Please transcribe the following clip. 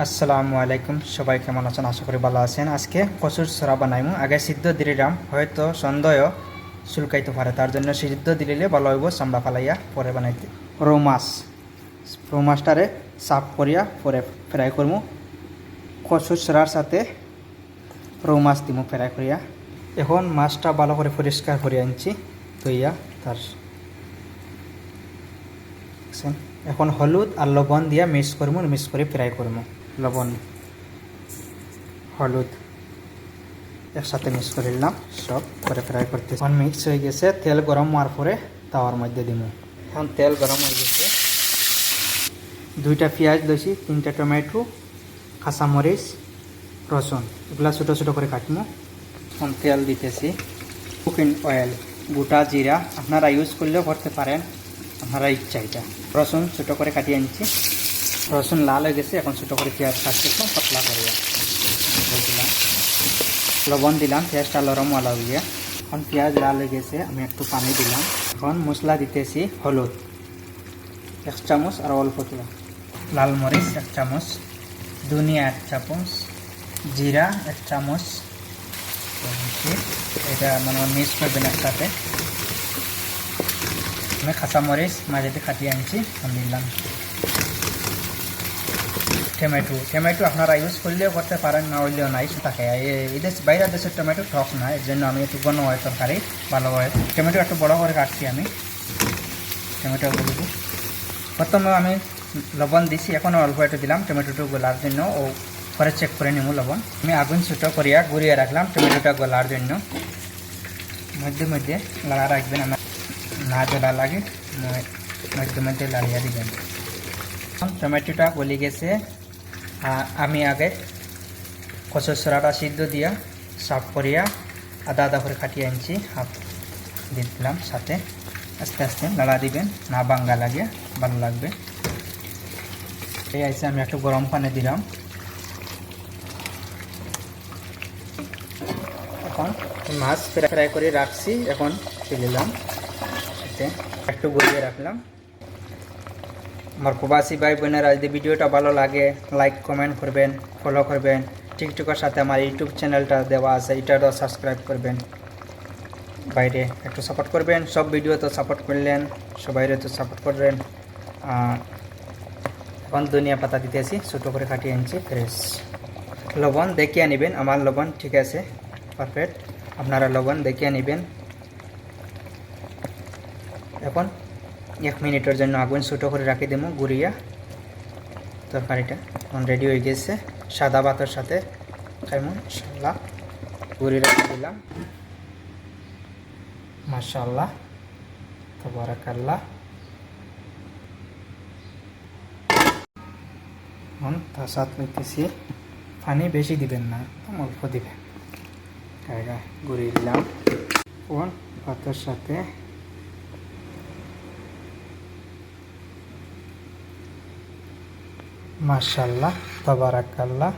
আসসালামু আলাইকুম। সবাই কেমন আছেন? আশা করি ভালো আছেন। আজকে কচুর সরা বানাইমু। আগে সিদ্ধ দিলিরাম হয়তো সন্দেহ চুলকাইতে পারে। তার জন্য সিদ্ধ দিলিলে ভালো হইব চামড়া ফালাইয়া, পরে বানাইতে। রৌ মাছ। রৌ মাছটারে সাফ করিয়া পরে ফ্রাই করমু। কচুর সরার সাথে রৌ মাছ দিমু ফ্রাই করিয়া। এখন মাছটা ভালো করে পরিষ্কার করে আনছি, ধুইয়া তার এখন হলুদ আর লবণ দিয়া মিক্স করব মিক্স করে ফ্রাই করব লবণ, হলুদ একসাথে মিক্স করে নিলাম, সব করে ফ্রাই করতে এখন মিক্স হয়ে গেছে, তেল গরম হওয়ার পরে তাওয়ার মধ্যে দিব। এখন তেল গরম হয়ে গেছে। দুইটা পেঁয়াজ লইছি তিনটা টমেটো, কাঁচামরিচ, রসুন, এগুলো ছোটো ছোটো করে কাটবো। এখন তেল দিতেছি। কুকিং অয়েল গোটা জিরা, আপনারা ইউজ করলেও করতে পারেন, আপনারা ইচ্ছা এটা। রসুন ছোটো করে কাটিয়ে আনছি রসুন লাল হয়ে গেছে, এখন ছোটো করে পেঁয়াজ কাটতেছি পাতলা করে। দিলাম লবণ দিলাম, পেঁয়াজটা নরম আলা হয়ে এখন পেঁয়াজ লাল হয়ে গেছে, আমি একটু পানি দিলাম। এখন মশলা দিতেছি হলুদ। এক চামচ আর অল্প তুলা লাল মরিচ এক চামচ, ধনিয়া এক চামচ, জিরা এক চামচ। এটা মানে মিক্স করবেন একসাথে। আমি কাঁচামরিচ মাঝেতে কাটিয়ে আনছি, আমি দিলাম। টমেটো টমেটো আপনারা ইউজ করলেও করতে পারেন, না হইলেও নাই থাকে। এই দেশ বাইরের দেশের টমেটো টক না, এর জন্য আমি একটু ঘন হয় তরকারি, ভালো হয়। টমেটো একটু বড় করে কাটছি আমি। টমেটো বলব প্রথমে আমি লবণ দিছি এখনও অল্প একটু দিলাম টমেটোটা গোলার জন্য। ও পরে চেক করে নেব লবণ। আমি আগুন ছোটো করিয়া গুড়িয়ে রাখলাম টমেটোটা গোলার জন্য। মধ্যে মধ্যে লাগা রাখবেন আমার। না জ্বলা লাগে, মধ্যে মধ্যে লাগিয়ে দিবেন। টমেটোটা গলি গেছে। আমি আগে কচুর সরাটা সিদ্ধ দিয়া সাফ করিয়া আদা আদা করে কাটিয়ে আনছি, হাফ দিয়ে দিলাম সাথে। আস্তে আস্তে নাড়া দিবেন, না বাঙ্গা লাগে, ভালো লাগবে। এই আছে আমি একটু গরম পানি দিলাম। এখন মাছ ফ্রাই করে রাখছি, এখন দিলাম। সাথে একটু গড়িয়ে রাখলাম। আমার প্রবাসী ভাই বোনেরা, যদি ভিডিওটা ভালো লাগে লাইক কমেন্ট করবেন ফলো করবেন। টিকটকের সাথে আমার ইউটিউব চ্যানেলটা দেওয়া আছে, এটারও সাবস্ক্রাইব করবেন। বাইরে একটু সাপোর্ট করবেন, সব ভিডিও তো সাপোর্ট করলেন, সবাইরে তো সাপোর্ট করবেন। এখন ধনিয়া পাতা দিতেছি, ছোটো করে কাটিয়ে আনছি ফ্রেশ লবণ দেখিয়ে নেবেন, আমার লবণ ঠিক আছে পারফেক্ট আপনারা লবণ দেখিয়ে নেবেন। এখন এক মিনিটের জন্য আগুন ছোটো করে রাখি দেবো গুড়িয়া। তরকারিটা এখন রেডি হয়ে গেছে। সাদা ভাতের সাথে খাইমু ইনশাল্লাহ গুড়ি রাখি দিলাম। মাশাল্লাহ তবরাকাল্লাহ। এখন তার সাথে নিতেছি। পানি বেশি দিবেন না, অল্প দিবেন। গুড়ি দিলাম। এখন ভাতের সাথে মাশাল্লাহ তবারাকাল্লাহ।